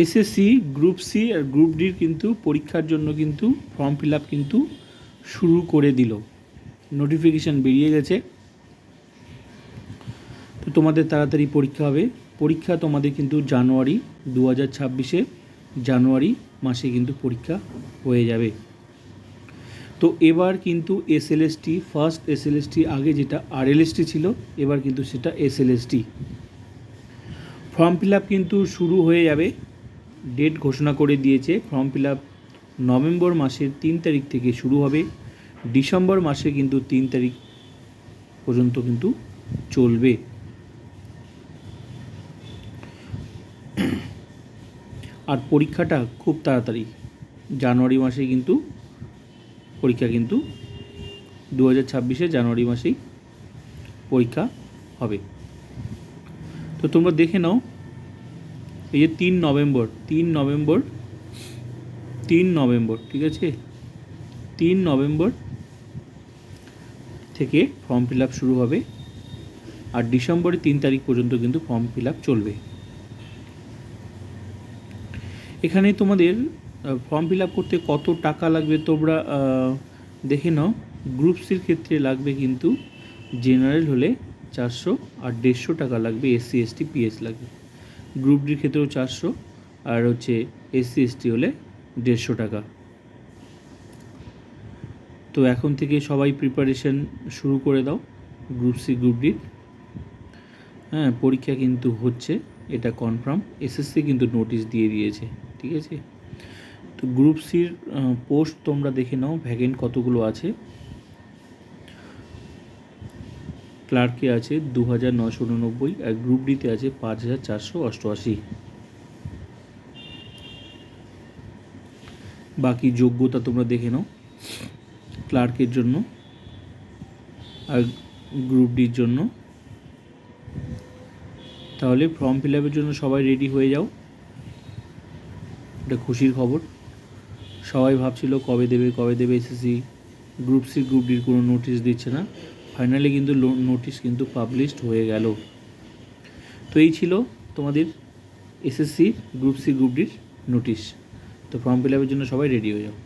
SSC group C আর group ডির কিন্তু পরীক্ষার জন্য কিন্তু ফর্ম ফিল আপ কিন্তু শুরু করে দিল। নোটিফিকেশান বেরিয়ে গেছে। তো তোমাদের তাড়াতাড়ি পরীক্ষা হবে। পরীক্ষা তোমাদের কিন্তু জানুয়ারি দু হাজার ছাব্বিশে, জানুয়ারি মাসে কিন্তু পরীক্ষা হয়ে যাবে। তো এবার কিন্তু এসএলএসটি ফার্স্ট এসএলএসটি আগে যেটা আরএলএসটি ছিল, এবার কিন্তু সেটা এসএলএসটি ফর্ম ফিল আপ কিন্তু শুরু হয়ে যাবে। ডেট ঘোষণা করে দিয়েছে ফর্ম ফিল আপ নভেম্বর মাসের তিন তারিখ থেকে শুরু হবে। ডিসেম্বর মাসে কিন্তু তিন তারিখ পর্যন্ত কিন্তু চলবে। আর পরীক্ষাটা খুব তাড়াতাড়ি। জানুয়ারি মাসে কিন্তু পরীক্ষা কিন্তু দু হাজার ছাব্বিশে জানুয়ারি মাসেই পরীক্ষা হবে। তো তোমরা দেখে নাও এই যে তিন নভেম্বর তিন নভেম্বর তিন নভেম্বর, ঠিক আছে? তিন নভেম্বর থেকে ফর্ম ফিল আপ শুরু হবে আর ডিসেম্বরের তিন তারিখ পর্যন্ত কিন্তু ফর্ম ফিল আপ চলবে। এখানে তোমাদের ফর্ম ফিল আপ করতে কত টাকা লাগবে তোমরা দেখে নাও। গ্রুপ সির ক্ষেত্রে লাগবে কিন্তু জেনারেল হলে চারশো আর দেড়শো টাকা লাগবে এসসি এসটি পিএস লাগবে। গ্রুপ ডির ক্ষেত্রেও চারশো, আর হচ্ছে এসসি, এসটি হলে দেড়শো টাকা। তো এখন থেকে সবাই প্রিপারেশন শুরু করে দাও গ্রুপ সি গ্রুপ ডির হ্যাঁ পরীক্ষা কিন্তু হচ্ছে, এটা কনফার্ম এসএসসি কিন্তু নোটিশ দিয়ে দিয়েছে, ঠিক আছে? তো গ্রুপ সির পোস্ট তোমরা দেখে নাও ভ্যাকেন্ট কতগুলো আছে। ক্লার্কে আছে দু হাজার নশো উননব্বই, আর গ্রুপ ডিতে আছে পাঁচ হাজার চারশো অষ্টআশি। বাকি যোগ্যতা তোমরা দেখে নাও ক্লার্কের জন্য, আর গ্রুপ ডির জন্য। তাহলে ফর্ম ফিল আপের জন্য সবাই রেডি হয়ে যাও। এটা খুশির খবর। সবাই ভাবছিল কবে দেবে কবে দেবে এসএসসি। গ্রুপ সি, গ্রুপ ডির কোনো নোটিশ দিচ্ছে না। ফাইনালি কিন্তু নোটিশ কিন্তু পাবলিশড হয়ে গেল। তো এই ছিল তোমাদের এসএসসি গ্রুপ সি গ্রুপ ডির নোটিশ তো ফর্ম ফিল আপের জন্য সবাই রেডি হয়ে যাও।